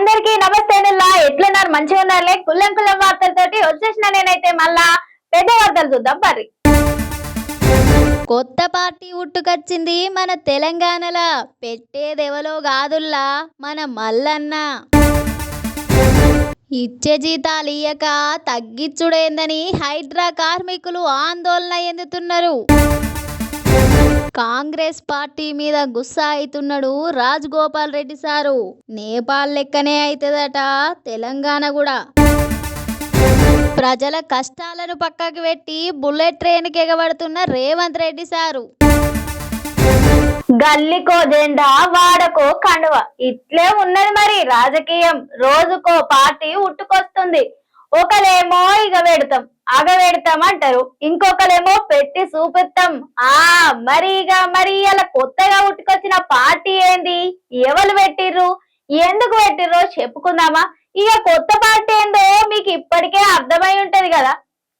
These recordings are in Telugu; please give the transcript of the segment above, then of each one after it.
అందరికీ నమస్తే నిల్లా. ఎట్లున్నారు మంచిగా ఉన్నారులే కుల్లం కుల్లం వార్తలతోటి వచ్చేసిన నేనైతే మళ్ళా పెద్ద వార్తలు చూద్దాం. పర్రి. కొత్త పార్టీ ఉట్టుకొచ్చింది మన తెలంగాణలో. పెట్టేదెవలో కాదుల్లా మన మల్లన్న. ఇచ్చే జీతాలు ఇయ్యక తగ్గిచ్చుడేందని హైడ్రా కార్మికులు ఆందోళన ఎందుతున్నారు? కాంగ్రెస్ పార్టీ మీద గుస్సా అవుతున్నాడు రాజగోపాల్ రెడ్డి సారు. నేపాల్ లెక్కనే అవుతుందట తెలంగాణ కూడా. ప్రజల కష్టాలను పక్కకు పెట్టి బుల్లెట్ ట్రైన్కి ఎగబడుతున్న రేవంత్ రెడ్డి సారు. గల్లికో జెండా వాడకో కండువ. ఇట్లే ఉన్నది మరి రాజకీయం. రోజుకో పార్టీ ఉట్టుకొస్తుంది. ఒకలేమో ఇగ పెడతాం. అగ ఇంకొకరేమో అంటారు పెట్టి చూపిస్తాం. ఆ మరి ఇక మరి ఇలా కొత్తగా ఉట్టుకొచ్చిన పార్టీ ఏంది? ఎవరు పెట్టిర్రు? ఎందుకు పెట్టిర్రో చెప్పుకుందామా? ఇక కొత్త పార్టీ ఏందో మీకు ఇప్పటికే అర్థమై ఉంటది కదా.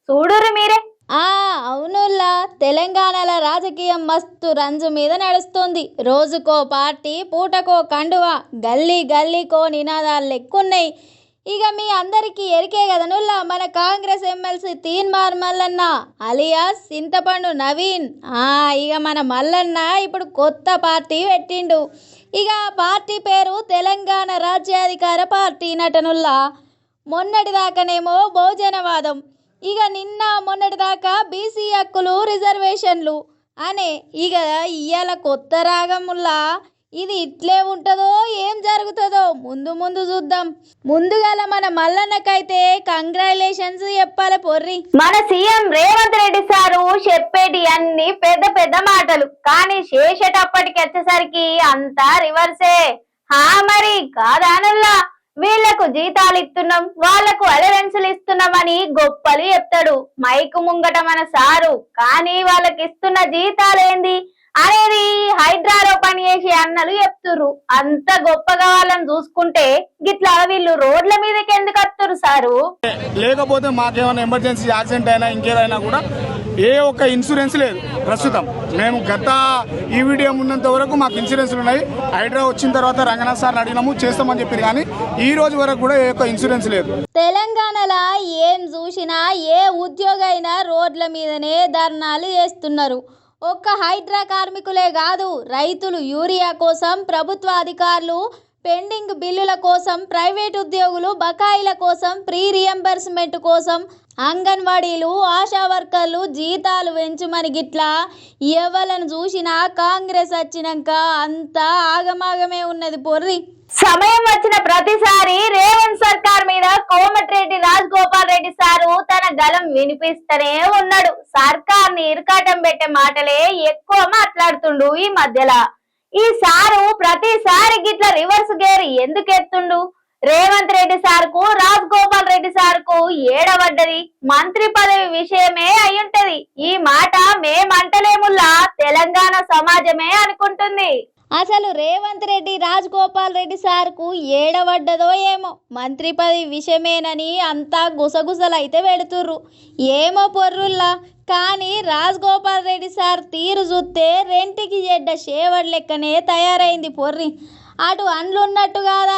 చూడురు మీరే. ఆ అవునుల్లా. తెలంగాణలో రాజకీయం మస్తు రంజు మీద నడుస్తుంది. రోజుకో పార్టీ పూటకో కండువా. గల్లీ గల్లీకో నినాదాలు లెక్కున్నాయి. ఇక మీ అందరికీ ఎరికే కదనుల్లా మన కాంగ్రెస్ ఎమ్మెల్సీ తీన్మార్ మల్లన్న అలియాస్ చింతపండు నవీన్. ఇక మన మల్లన్న ఇప్పుడు కొత్త పార్టీ పెట్టిండు. ఇక ఆ పార్టీ పేరు తెలంగాణ రాజ్యాధికార పార్టీ నటనుల్లా మొన్నటిదాకానేమో భోజనవాదం. ఇక నిన్న మొన్నటిదాకా బీసీ హక్కులు రిజర్వేషన్లు. అనే ఇక ఇయ్యాల కొత్త రాగముల్లా ఇది ఇట్లే ఉంటుందో ఏం జరుగుతుందో ముందు ముందు చూద్దాం. ముందుగాల మన మల్లన్నకైతే కంగ్రాచులేషన్స్ చెప్పాలి పొర్రి. మన సీఎం రేవంత్ రెడ్డి సారు చెప్పేటి అన్ని పెద్ద పెద్ద మాటలు. కానీ చేసేటప్పటికి వచ్చేసరికి అంతా రివర్సే. హా మరి కాదానల్లా వీళ్ళకు జీతాలు ఇస్తున్నాం వాళ్ళకు అలవెన్సులు ఇస్తున్నామని గొప్పలు చెప్తాడు. మైకు ముంగట మన సారు. కానీ వాళ్ళకి ఇస్తున్న జీతాలేంది అనేది హైడ్రాలో పనిచేసే అన్నలు చెప్తురు అంత గొప్పగా వాళ్ళని చూసుకుంటే గిట్లా వీళ్ళు రోడ్ల మీదకి ఎందుకు వస్తురు సారు? లేకపోతే మాకేమైనా ఎమర్జెన్సీ యాక్సిడెంట్ అయినా ఇంకేదైనా కూడా ఏ ఒక్క ఇన్సూరెన్స్ లేదు ప్రస్తుతం. మేము గత ఈ వీడియో ఉన్నంత వరకు మాకు ఇన్సూరెన్స్లు ఉన్నాయి. హైడ్రా వచ్చిన తర్వాత రంగనాథ్ సార్ని అడిగినాము చేస్తామని చెప్పారు కానీ ఈ రోజు వరకు కూడా ఏ ఒక్క ఇన్సూరెన్స్ లేదు. తెలంగాణలో ఏం చూసినా ఏ ఉద్యోగైనా రోడ్ల మీదనే ధర్నాలు చేస్తున్నారు. ఒక్క హైడ్రా కార్మికులే కాదు రైతులు యూరియా కోసం ప్రభుత్వ అధికారులు పెండింగ్ బిల్లుల కోసం ప్రైవేట్ ఉద్యోగులు బకాయిల కోసం ప్రీ రియంబర్స్మెంట్ కోసం అంగన్వాడీలు ఆశా వర్కర్లు జీతాలు పెంచుమని గిట్లా ఎవలను చూసినా కాంగ్రెస్ వచ్చినాక అంతా ఆగమాగమే ఉన్నది పొర్రి. సమయం వచ్చిన ప్రతిసారి రేవంత్ సర్కార్ మీద కోమటిరెడ్డి రాజగోపాల్ రెడ్డి సారు తన గలం వినిపిస్తూనే ఉన్నాడు. సర్కార్ని ఇరకాటం పెట్టే మాటలే ఎక్కువ మాట్లాడుతుండు ఈ మధ్యలో. ఈ సారు ప్రతిసారి గిట్ల రివర్స్ గేర్ ఎందుకు ఎత్తుండు రేవంత్ రెడ్డి సార్కు రాజగోపాల్ రెడ్డి సార్కు ఏడబడ్డది మంత్రి పదవి విషయమే అయ్యుంటది. ఈ మాట మేమంటలేముల్లా? తెలంగాణ సమాజమే అనుకుంటుంది. అసలు రేవంత్ రెడ్డి రాజగోపాల్ రెడ్డి సార్కు ఏడవడ్డదో ఏమో? మంత్రి పదవి విషయమేనని అంతా గుసగుసలైతే పెడుతుర్రు ఏమో పొర్రుల్లా? కానీ రాజ్ గోపాల్ రెడ్డి సార్ తీరు చూస్తే రెంటికి చెడ్డ షేవడ్ లెక్కనే తయారైంది పొర్రి. అటు అండ్లున్నట్టు కాదు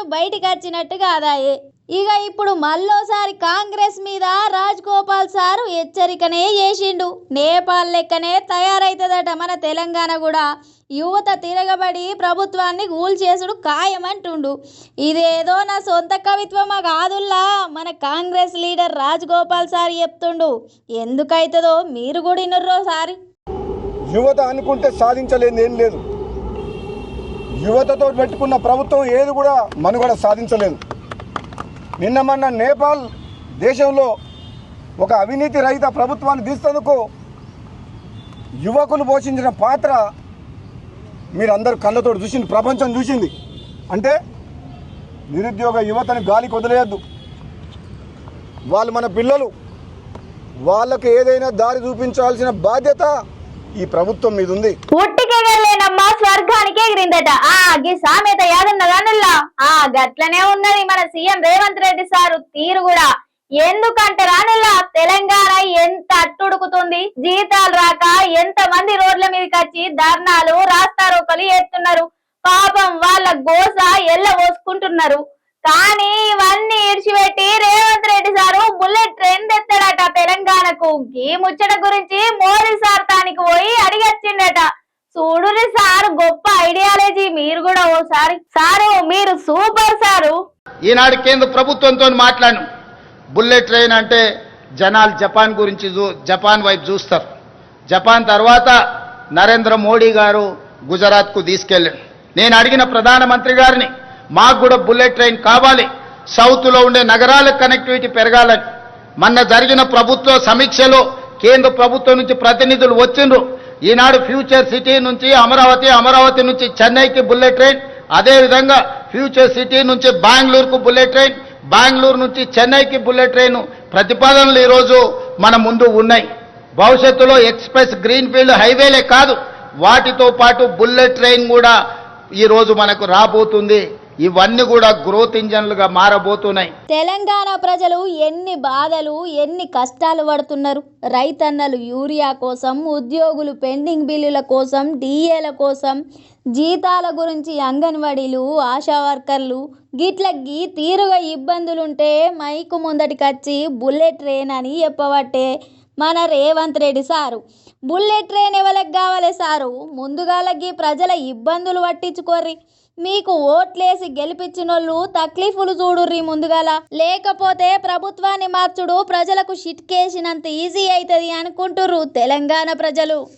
ఇటు బయటికి వచ్చినట్టుగా కాదాయే. ఇక ఇప్పుడు మళ్ళోసారి కాంగ్రెస్ మీద రాజగోపాల్ సారు హెచ్చరికనే చేసిండు. నేపాల్ లెక్కనే తయారైతుందట మన తెలంగాణ కూడా. యువత తిరగబడి ప్రభుత్వాన్ని చేసుడు ఖాయమంటుండు. ఇదేదో నా సొంత కవిత్వమా కాదుల్లా? మన కాంగ్రెస్ లీడర్ రాజగోపాల్ సార్ చెప్తుండు. ఎందుకైతుందో మీరు కూడా ఇన్నర్రో సారి. యువత అనుకుంటే సాధించలేదు ఏం లేదు. యువతతో పెట్టుకున్న ప్రభుత్వం ఏది కూడా మనుగడ సాధించలేదు. నిన్న మొన్న నేపాల్ దేశంలో ఒక అవినీతి రహిత ప్రభుత్వాన్ని తీసేందుకు యువకులు పోషించిన పాత్ర మీరందరూ కళ్ళతో చూసింది ప్రపంచం చూసింది. అంటే నిరుద్యోగ యువతని గాలికి వదిలేయద్దు వాళ్ళు మన పిల్లలు. వాళ్ళకు ఏదైనా దారి చూపించాల్సిన బాధ్యత ఈ ప్రభుత్వం మీద ఉంది స్వర్గానికి ఎగిరిందట. ఆ గీ సామెత యాదున్నదానుల్లా ఆ గట్లనే ఉన్నది మన సీఎం రేవంత్ రెడ్డి సారు తీరు కూడా. ఎందుకంటే రానుల్లా? తెలంగాణ ఎంత అట్టుడుకుతుంది? జీతాలు రాక ఎంత మంది రోడ్ల మీదకి వచ్చి ధర్నాలు రాస్తారోకలు ఎత్తున్నారు. పాపం వాళ్ళ గోస ఎల్ల పోసుకుంటున్నారు. కానీ ఇవన్నీ ఇడిచిపెట్టి Revanth Reddy sir bullet train తెస్తాడట తెలంగాణకు. ఈ ముచ్చట గురించి మోడీ సార్ తానికి పోయి అడిగచ్చిండట. చూడురి సార్ గొప్ప ఐడియాలజీ మీరు కూడా ఓసారి సారు మీరు సూపర్ సారు. ఈనాడు కేంద్ర ప్రభుత్వంతో మాట్లాడు బుల్లెట్ ట్రైన్ అంటే జనాలు జపాన్ గురించి చూ- జపాన్ వైపు చూస్తారు. జపాన్ తర్వాత నరేంద్ర మోడీ గారు గుజరాత్కు తీసుకెళ్ళాడు నేను అడిగిన ప్రధానమంత్రి గారిని మాకు కూడా బుల్లెట్ ట్రైన్ కావాలి. సౌత్లో ఉండే నగరాలకు కనెక్టివిటీ పెరగాలని. మొన్న జరిగిన ప్రభుత్వ సమీక్షలో కేంద్ర ప్రభుత్వం నుంచి ప్రతినిధులు వచ్చిండ్రు. ఈనాడు ఫ్యూచర్ సిటీ నుంచి అమరావతి అమరావతి నుంచి చెన్నైకి బుల్లెట్ ట్రైన్ అదేవిధంగా ఫ్యూచర్ సిటీ నుంచి బెంగళూరుకు బుల్లెట్ ట్రైన్ బెంగళూరు నుంచి చెన్నైకి బుల్లెట్ ట్రైన్ ప్రతిపాదనలు ఈరోజు మన ముందు ఉన్నాయి. భవిష్యత్తులో ఎక్స్ప్రెస్ గ్రీన్ ఫీల్డ్ హైవేలే కాదు వాటితో పాటు బుల్లెట్ ట్రైన్ కూడా ఈరోజు మనకు రాబోతుంది. ఇవన్నీ కూడా గ్రోత్ ఇంజన్లుగా మారబోతున్నాయి. తెలంగాణ ప్రజలు ఎన్ని బాధలు ఎన్ని కష్టాలు పడుతున్నారు? రైతన్నలు యూరియా కోసం ఉద్యోగులు పెండింగ్ బిల్లుల కోసం డిఏల కోసం జీతాల గురించి అంగన్వాడీలు ఆశా వర్కర్లు గిట్లకి తీరుగా ఇబ్బందులుంటే మైకు ముందటికొచ్చి బుల్లెట్ ట్రైన్ అని చెప్పబట్టే మన Revanth Reddy sir. Bullet train ఎవరికి కావాలి సారు? ముందుగాలకి ప్రజల ఇబ్బందులు పట్టించుకోర్రి. మీకు ఓట్లేసి గెలిపించినోళ్ళు తక్లీఫులు చూడుర్రి ముందుగాల. లేకపోతే ప్రభుత్వాన్ని మార్చుడు ప్రజలకు షిట్కేసినంత ఈజీ అవుతుంది అనుకుంటుర్రు తెలంగాణ ప్రజలు.